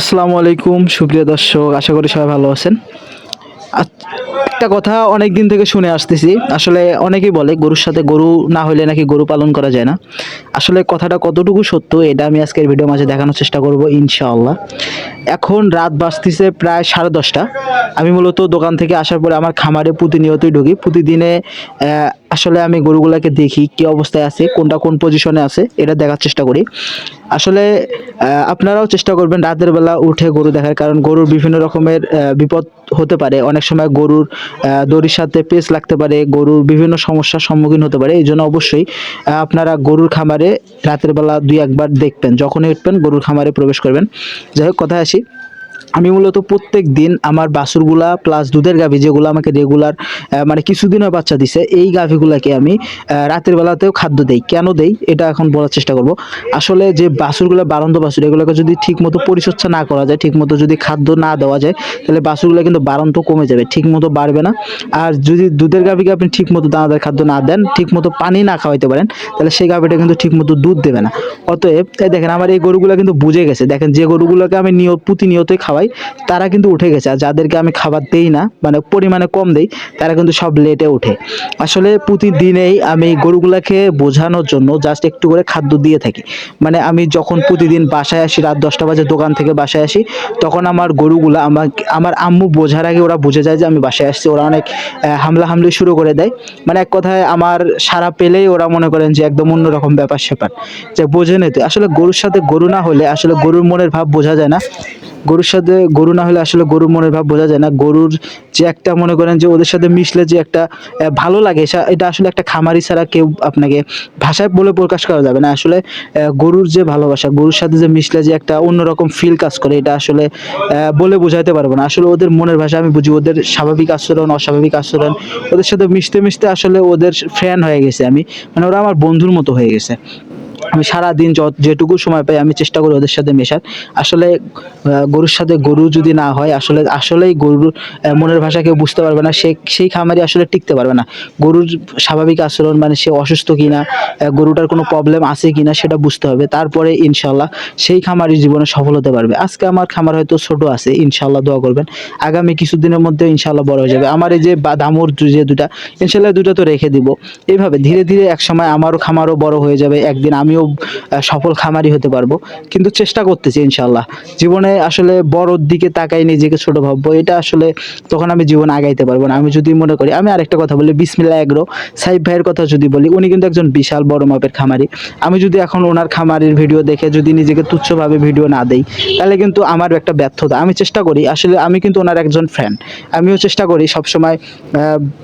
আসসালামু আলাইকুম, সুপ্রিয় দর্শক, আশা করি সবাই ভালো আছেন। একটা কথা অনেক দিন থেকে শুনে আসতেছি। আসলে অনেকেই বলে গরুর সাথে গরু না হলে নাকি গরু পালন করা যায় না। আসলে কথাটা কতটুকু সত্য এটা আমি আজকের ভিডিও মাঝে দেখানোর চেষ্টা করব ইনশাআল্লাহ। এখন রাত বাজতেছে প্রায় সাড়ে দশটা। আমি মূলত দোকান থেকে আসার পরে আমার খামারে প্রতিনিয়তই ঢুকি। প্রতিদিনে আসলে আমি গরুগুলাকে দেখি কি অবস্থায় আছে, কোনটা কোন পজিশনে আছে, এটা দেখার চেষ্টা করি। আসলে আপনারাও চেষ্টা করবেন রাতের বেলা উঠে গরু দেখার, কারণ গরুর বিভিন্ন রকমের বিপদ হতে পারে। অনেক সময় গরুর দড়ির সাথে পেস লাগতে পারে, গরুর বিভিন্ন সমস্যার সম্মুখীন হতে পারে। এই জন্য অবশ্যই আপনারা গরুর খামারে রাতের বেলা দুই একবার দেখবেন। যখনই উঠবেন, গরুর খামারে প্রবেশ করবেন। যাই হোক, কথায় আসি। আমি মূলত প্রত্যেক দিন আমার বাসুরগুলা প্লাস দুধের গাভী যেগুলো আমাকে রেগুলার মানে কিছুদিনও বাচ্চা দিছে, এই গাভীগুলাকে আমি রাতের বেলাতেও খাদ্য দেই। কেন দেই? এটা এখন বলার চেষ্টা করব। আসলে যে বাছুরগুলো বারন্ত বাসুর এগুলোকে যদি ঠিক মতো পরিচর্যা না করা যায় ঠিক মতো যদি খাদ্য না দেওয়া যায়, তাহলে বাছুরগুলো কিন্তু বারন্ত কমে যাবে ঠিক মতো বাড়বে না। আর যদি দুধের গাভীকে আপনি ঠিক মতো দানাদার খাদ্য না দেন ঠিক মতো পানি না খাওয়াইতে পারেন, তাহলে সেই গাভীটা কিন্তু ঠিক মতো দুধ দেবে না। অতএব দেখেন, আমার এই গরুগুলো কিন্তু বুঝে গেছে। দেখেন, যে গরুগুলোকে আমি নিয়ত, প্রতিনিয়তই খাওয়াই তারা কিন্তু উঠে গেছে। আর যাদেরকে আমি খাবার দেই না মানে পরিমাণে কম দেই, তারা কিন্তু সব লেটে ওঠে। আসলে প্রতিদিনেই আমি গরুগুলাকে বোঝানোর জন্য জাস্ট একটু করে খাদ্য দিয়ে থাকি। মানে আমি যখন প্রতিদিন বাসায় আসি, রাত দশটা বাজে দোকান থেকে বাসায় আসি, তখন আমার গরুগুলা আমার আমার আম্মু বোঝার আগে ওরা বুঝে যায় যে আমি বাসায় আসছি। ওরা অনেক হামলা হামলি শুরু করে দেয়। মানে এক কথায় আমার সারা পেলেই ওরা মনে করেন যে একদম অন্যরকম ব্যাপার স্যাপার যে বোঝে নিতে আসলে গরুর সাথে গরু না হলে আসলে গরুর মনের ভাব বোঝা যায় না। গরুর সাথে গরু না হলে আসলে গরুর মনের ভাব বোঝা যায় না। গরুর যে একটা মনে করেন যে ওদের সাথে মিশলে যে একটা ভালো লাগে এটা আসলে একটা খামারি ছাড়া কেউ আপনাকে ভাষায় বলে প্রকাশ করা যাবে না। আসলে গরুর যে ভালোবাসা, গরুর সাথে যে মিশলে যে একটা অন্যরকম ফিল কাজ করে, এটা আসলে বলে বোঝাতে পারব না। আসলে ওদের মনের ভাষা আমি বুঝি, ওদের স্বাভাবিক আচরণ, অস্বাভাবিক আচরণ, ওদের সাথে মিশতে মিশতে আসলে ওদের ফ্যান হয়ে গেছে আমি। মানে ওরা আমার বন্ধুর মতো হয়ে গেছে। আমি সারা দিন যত, যেটুকু সময় পাই আমি চেষ্টা করি ওদের সাথে মেশার। আসলে গরুর সাথে গরু যদি না হয়, আসলে, আসলেই গরুর মনের ভাষা কেউ বুঝতে পারবে না, সে, সেই খামারি আসলে টিকতে পারবে না। গরুর স্বাভাবিক আচরণ মানে সে অসুস্থ কিনা গরুটার কোনো প্রবলেম আছে কিনা, সেটা বুঝতে হবে। তারপরে ইনশাল্লাহ সেই খামারি জীবনে সফল হতে পারবে আজকে আমার খামার হয়তো ছোট আছে ইনশাল্লাহ দোয়া করবেন। আগামী কিছুদিনের মধ্যে ইনশাল্লাহ বড় হয়ে যাবে। আমার এই যে দামুর যে দুটা ইনশাল্লাহ দুটা তো রেখে দিব। এইভাবে ধীরে ধীরে এক সময় আমারও খামারও বড় হয়ে যাবে। একদিন আমিও সফল খামারি হতে পারব। কিন্তু চেষ্টা করতেছি ইনশাল্লাহ জীবনে আসলে বড়র দিকে তাকাই নিজেকে ছোট ভাববো, এটা আসলে তখন আমি জীবনে আগাইতে পারব না। আমি যদি মনে করি, আমি আরেকটা কথা বলি বিসমিল্লা এগ্রো সাইব ভাইয়ের কথা যদি বলি, উনি কিন্তু একজন বিশাল বড় মাপের খামারি। আমি যদি এখন ওনার খামারির ভিডিও দেখে যদি নিজেকে তুচ্ছভাবে ভিডিও না দেই, তাহলে কিন্তু আমার একটা ব্যর্থতা। আমি চেষ্টা করি, আসলে আমি কিন্তু ওনার একজন ফ্রেন্ড আমিও চেষ্টা করি সবসময়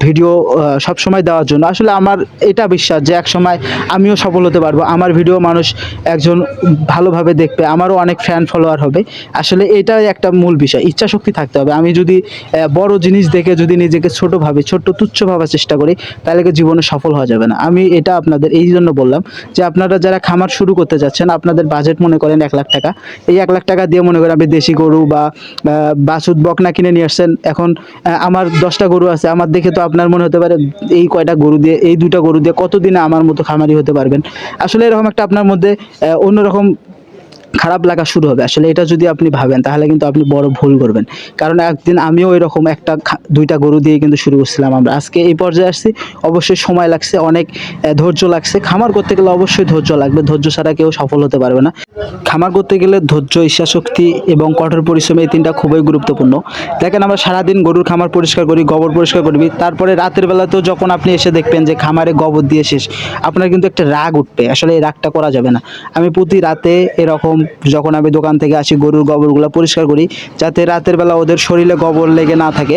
ভিডিও সবসময় দেওয়ার জন্য। আসলে আমার এটা বিশ্বাস যে এক সময় আমিও সফল হতে পারব, আমার ভিডিও মানুষ একজন ভালোভাবে দেখবে, আমারও অনেক ফ্যান ফলোয়ার হবে। আসলে এটাই একটা মূল বিষয় ইচ্ছা শক্তি থাকতে হবে। আমি যদি বড় জিনিস দেখে যদি নিজেকে ছোট ভাবে ছোট্ট তুচ্ছ ভাবার চেষ্টা করি, তাহলে জীবনে সফল হওয়া যাবে না। আমি এটা আপনাদের এই জন্য বললাম যে, আপনারা যারা খামার শুরু করতে যাচ্ছেন, আপনাদের বাজেট মনে করেন এক লাখ টাকা। এই এক লাখ টাকা দিয়ে মনে করেন আপনি দেশি গরু বা বাছুর, বকনা কিনে নিয়ে আসছেন, এখন আমার দশটা গরু আছে, আমার দেখে তো আপনার মনে হতে পারে, এই কয়টা গরু দিয়ে, এই দুটা গরু দিয়ে কতদিনে আমার মতো খামারি হতে পারবেন? আসলে এরকম একটা আপনার মধ্যে অন্যরকম খারাপ লাগা শুরু হবে। আসলে এটা যদি আপনি ভাবেন, তাহলে কিন্তু আপনি বড় ভুল করবেন। কারণ একদিন আমিও এরকম একটা দুইটা গরু দিয়ে কিন্তু শুরু করছিলাম আমরা। আজকে এই পর্যায়ে আসছি। অবশ্যই সময় লাগছে, অনেক ধৈর্য লাগছে। খামার করতে গেলে অবশ্যই ধৈর্য লাগবে। ধৈর্য ছাড়া কেউ সফল হতে পারবে না। খামার করতে গেলে ধৈর্য, ইচ্ছাশক্তি এবং কঠোর পরিশ্রম এই তিনটা খুবই গুরুত্বপূর্ণ। দেখেন আমরা সারাদিন গরুর খামার পরিষ্কার করি, গোবর পরিষ্কার করবি তারপরে রাতের বেলাতেও যখন আপনি এসে দেখবেন যে খামারে গোবর দিয়ে শেষ, আপনার কিন্তু একটা রাগ উঠবে। আসলে এই রাগটা করা যাবে না। আমি প্রতি রাতে এরকম যখন আমি দোকান থেকে আসি, গরুর গোবরগুলো পরিষ্কার করি, যাতে রাতের বেলা ওদের শরীরে গোবর লেগে না থাকে।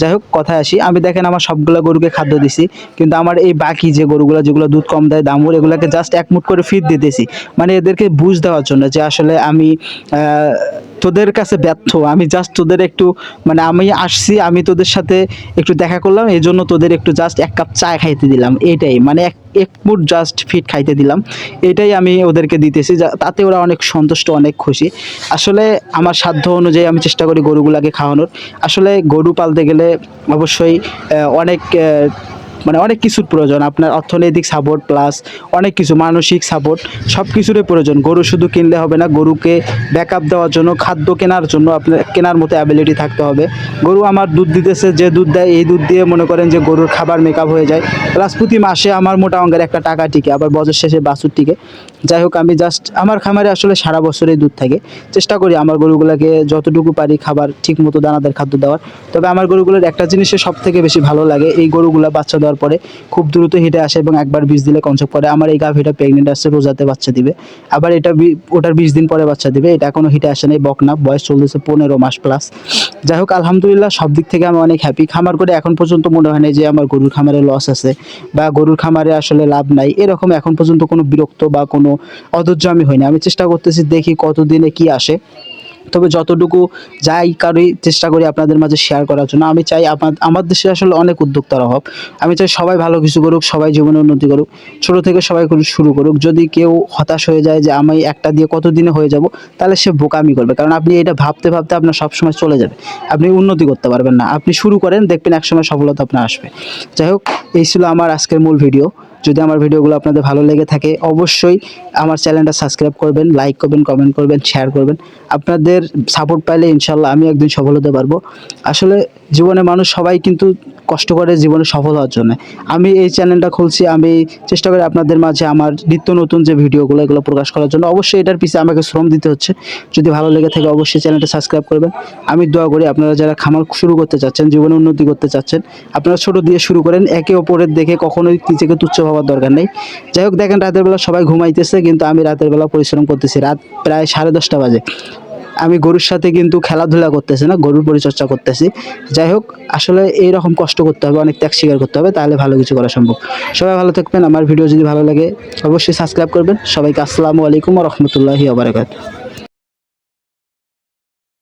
যাই হোক, কথায় আসি। আমি দেখেন আমার সবগুলো গরুকে খাদ্য দিছি, কিন্তু আমার এই বাকি যে গরুগুলো, যেগুলো দুধ কম দেয়, দামুর, এগুলোকে জাস্ট এক মুঠ করে ফিট দিতেছি। মানে এদেরকে বুঝ দেওয়ার জন্য যে আসলে আমি তোদের কাছে ব্যর্থ। আমি জাস্ট তোদের একটু মানে আমি আসছি, আমি তোদের সাথে একটু দেখা করলাম, এই জন্য তোদের একটু জাস্ট এক কাপ চা খাইতে দিলাম। এটাই মানে এক এক মুঠ জাস্ট ফিট খাইতে দিলাম। এটাই আমি ওদেরকে দিতেছি তাতে ওরা অনেক সন্তুষ্ট, অনেক খুশি। আসলে আমার সাধ্য অনুযায়ী আমি চেষ্টা করি গরুগুলাকে খাওয়ানোর। আসলে গরু পালতে গেলে অবশ্যই অনেক মানে অনেক কিছুর প্রয়োজন। আপনার অর্থনৈতিক সাপোর্ট প্লাস অনেক কিছু, মানসিক সাপোর্ট সব কিছুরই প্রয়োজন। গরু শুধু কিনলে হবে না, গরুকে ব্যাকআপ দেওয়ার জন্য, খাদ্য কেনার জন্য আপনার, কেনার মতো অ্যাবিলিটি থাকতে হবে। গরু আমার দুধ দিতেছে, যে দুধ দেয়, এই দুধ দিয়ে মনে করেন যে গরুর খাবার মেকআপ হয়ে যায়। প্লাস প্রতি মাসে আমার মোটা অঙ্কের একটা টাকা টিকে, আবার বছর শেষে বাছুর টিকে। যাই হোক, আমি জাস্ট আমার খামারে আসলে সারা বছরেই দুধ থাকে। চেষ্টা করি আমার গরুগুলোকে যতটুকু পারি খাবার ঠিক মতো দানাদার খাদ্য দেওয়ার। তবে আমার গরুগুলোর একটা জিনিসে সব থেকে বেশি ভালো লাগে, এই গরুগুলো বাচ্চা দেওয়ার পরে খুব দ্রুত হিটে আসে এবং একবার বীজ দিলে কনসেপ্ট করে, আমার এই গাভিটা প্রেগনেন্ট আসছে রোজাতে বাচ্চা দিবে। আবার এটা ওটার বিশ দিন পরে বাচ্চা দিবে, এটা এখনও হিটে আসে নাই, বকনা, বয়স চলতেছে পনেরো মাস প্লাস যাই হোক, আলহামদুলিল্লাহ সব দিক থেকে আমি অনেক হ্যাপি খামার করে এখন পর্যন্ত মনে হয় না যে আমার গরুর খামারে লস আছে বা গরুর খামারে আসলে লাভ নাই। এরকম এখন পর্যন্ত কোনো বিরক্ত বা কোনো অধৈর্য আমি হইনি আমি চেষ্টা করতেছি দেখি কতদিনে কি আসে। তবে যতটুকু যাই করি চেষ্টা করি আপনাদের মাঝে শেয়ার করার জন্য, আমি চাই আমার দেশে আসলে অনেক উদ্যোক্তার অভাব। আমি চাই সবাই ভালো কিছু করুক, সবাই জীবনে উন্নতি করুক। ছোট থেকে সবাই শুরু করুক। যদি কেউ হতাশ হয়ে যায় যে আমি একটা দিয়ে কতদিনে হয়ে যাব, তাহলে সে বোকামি করবে। কারণ আপনি এটা ভাবতে ভাবতে আপনার সবসময় চলে যাবে। আপনি উন্নতি করতে পারবেন না। আপনি শুরু করেন, দেখবেন একসময় সফলতা আপনার আসবে। যাই হোক, এই ছিল আমার আজকের মূল ভিডিও যদি আমার ভিডিওগুলো আপনাদের ভালো লেগে থাকে, অবশ্যই আমার চ্যানেলটা সাবস্ক্রাইব করবেন লাইক করবেন কমেন্ট করবেন শেয়ার করবেন। আপনাদের সাপোর্ট পাইলে ইনশাল্লাহ আমি একদিন সফল হতে পারব। আসলে জীবনে মানুষ সবাই কিন্তু কষ্ট করে জীবনে সফল হওয়ার জন্য। আমি এই চ্যানেলটা খুলছি, আমি চেষ্টা করি আপনাদের মাঝে আমার নিত্য নতুন যে ভিডিওগুলো, এগুলো প্রকাশ করার জন্য। অবশ্যই এটার পিছিয়ে আমাকে শ্রম দিতে হচ্ছে। যদি ভালো লেগে থাকে অবশ্যই চ্যানেলটা সাবস্ক্রাইব করবেন। আমি দোয়া করি আপনারা যারা খামার শুরু করতে চাচ্ছেন, জীবনে উন্নতি করতে চাচ্ছেন, আপনারা ছোট দিয়ে শুরু করেন, একে অপরের দেখে কখনোই নিজেকে তুচ্ছ ভাবার দরকার নেই। যাই হোক, দেখেন রাতের বেলা সবাই ঘুমাইতেছে, কিন্তু আমি রাতের বেলা পরিশ্রম করতেছি। রাত প্রায় সাড়ে দশটা বাজে। আমি গরুর সাথে কিন্তু খেলাধুলা করতেছি না, গরুর পরিচর্যা করতেছি। যাই হোক, আসলে এই রকম কষ্ট করতে হবে, অনেক ত্যাগ স্বীকার করতে হবে, তাহলে ভালো কিছু করা সম্ভব। সবাই ভালো থাকবেন, আমার ভিডিও যদি ভালো লাগে, অবশ্যই সাবস্ক্রাইব করবেন। সবাইকে আসসালামু আলাইকুম রহমতুল্লাহি আবরাকাত